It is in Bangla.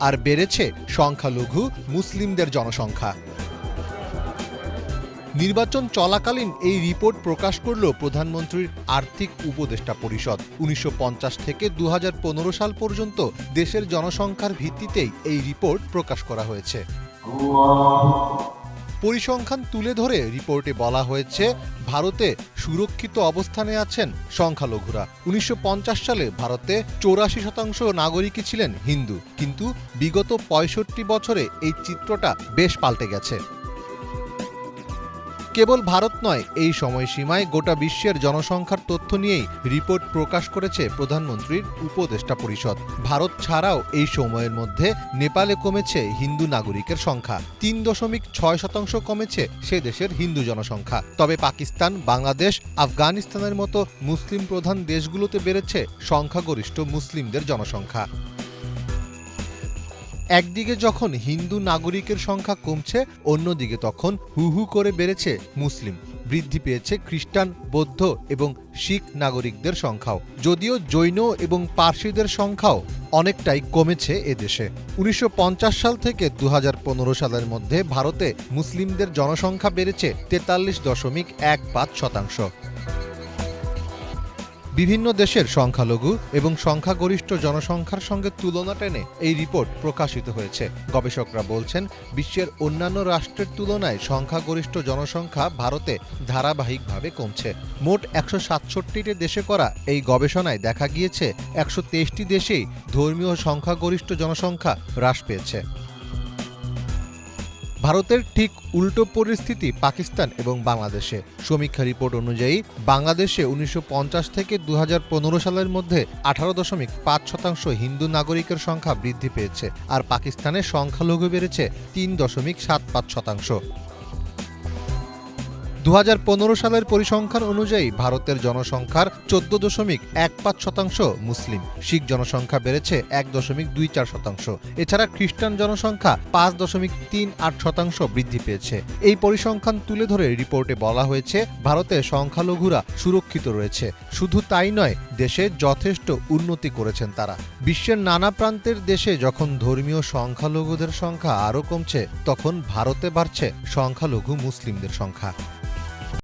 আর বেড়েছে সংখ্যালঘু মুসলিমদের জনসংখ্যা। নির্বাচন চলাকালীন এই রিপোর্ট প্রকাশ করল প্রধানমন্ত্রীর আর্থিক উপদেষ্টা পরিষদ। উনিশশো পঞ্চাশ থেকে দু হাজার পনেরো সাল পর্যন্ত দেশের জনসংখ্যার ভিত্তিতেই এই রিপোর্ট প্রকাশ করা হয়েছে। পরিসংখ্যান তুলে ধরে রিপোর্টে বলা হয়েছে, ভারতে সুরক্ষিত অবস্থানে আছেন সংখ্যালঘুরা। উনিশশো পঞ্চাশ সালে ভারতে চৌরাশি শতাংশ নাগরিকই ছিলেন হিন্দু। কিন্তু বিগত পঁয়ষট্টি বছরে এই চিত্রটা বেশ পাল্টে গেছে। কেবল ভারত নয়, এই সময়সীমায় গোটা বিশ্বের জনসংখ্যার তথ্য নিয়েই রিপোর্ট প্রকাশ করেছে প্রধানমন্ত্রীর উপদেষ্টা পরিষদ। ভারত ছাড়াও এই সময়ের মধ্যে নেপালে কমেছে হিন্দু নাগরিকের সংখ্যা। তিন দশমিক ছয় শতাংশ কমেছে সে দেশের হিন্দু জনসংখ্যা। তবে পাকিস্তান, বাংলাদেশ, আফগানিস্তানের মতো মুসলিম প্রধান দেশগুলোতে বেড়েছে সংখ্যাগরিষ্ঠ মুসলিমদের জনসংখ্যা। একদিকে যখন হিন্দু নাগরিকের সংখ্যা কমছে, অন্যদিকে তখন হু হু করে বেড়েছে মুসলিম। বৃদ্ধি পেয়েছে খ্রিস্টান, বৌদ্ধ এবং শিখ নাগরিকদের সংখ্যাও। যদিও জৈন এবং পার্সিদের সংখ্যাও অনেকটাই কমেছে এদেশে। উনিশশো পঞ্চাশ সাল থেকে দু হাজার পনেরো সালের মধ্যে ভারতে মুসলিমদের জনসংখ্যা বেড়েছে তেতাল্লিশ দশমিক এক পাঁচ শতাংশ। বিভিন্ন দেশের সংখ্যালঘু এবং সংখ্যাগরিষ্ঠ জনসংখ্যার সঙ্গে তুলনা টেনে এই রিপোর্ট প্রকাশিত হয়েছে। গবেষকরা বলছেন, বিশ্বের অন্যান্য রাষ্ট্রের তুলনায় সংখ্যাগরিষ্ঠ জনসংখ্যা ভারতে ধারাবাহিকভাবে কমছে। মোট একশো সাতষট্টিটি দেশে করা এই গবেষণায় দেখা গিয়েছে, একশো তেইশটি দেশেই ধর্মীয় সংখ্যাগরিষ্ঠ জনসংখ্যা হ্রাস পেয়েছে। ভারতের ঠিক উল্টো পরিস্থিতি পাকিস্তান এবং বাংলাদেশে। সমীক্ষা রিপোর্ট অনুযায়ী, বাংলাদেশে উনিশশো পঞ্চাশ থেকে দু হাজার পনেরো সালের মধ্যে আঠারো দশমিক পাঁচ শতাংশ হিন্দু নাগরিকের সংখ্যা বৃদ্ধি পেয়েছে, আর পাকিস্তানে সংখ্যালঘু বেড়েছে তিন দশমিক সাত পাঁচ শতাংশ। দু হাজার পনেরো সালের পরিসংখ্যান অনুযায়ী ভারতের জনসংখ্যার চোদ্দ দশমিক এক পাঁচ শতাংশ মুসলিম। শিখ জনসংখ্যা বেড়েছে এক দশমিক দুই চার শতাংশ। এছাড়া খ্রিস্টান জনসংখ্যা পাঁচ দশমিক তিন আট শতাংশ বৃদ্ধি পেয়েছে। এই পরিসংখ্যান তুলে ধরে রিপোর্টে বলা হয়েছে, ভারতে সংখ্যালঘুরা সুরক্ষিত রয়েছে। শুধু তাই নয়, দেশে যথেষ্ট উন্নতি করেছেন তারা। বিশ্বের নানা প্রান্তের দেশে যখন ধর্মীয় সংখ্যালঘুদের সংখ্যা আরও কমছে, তখন ভারতে বাড়ছে সংখ্যালঘু মুসলিমদের সংখ্যা।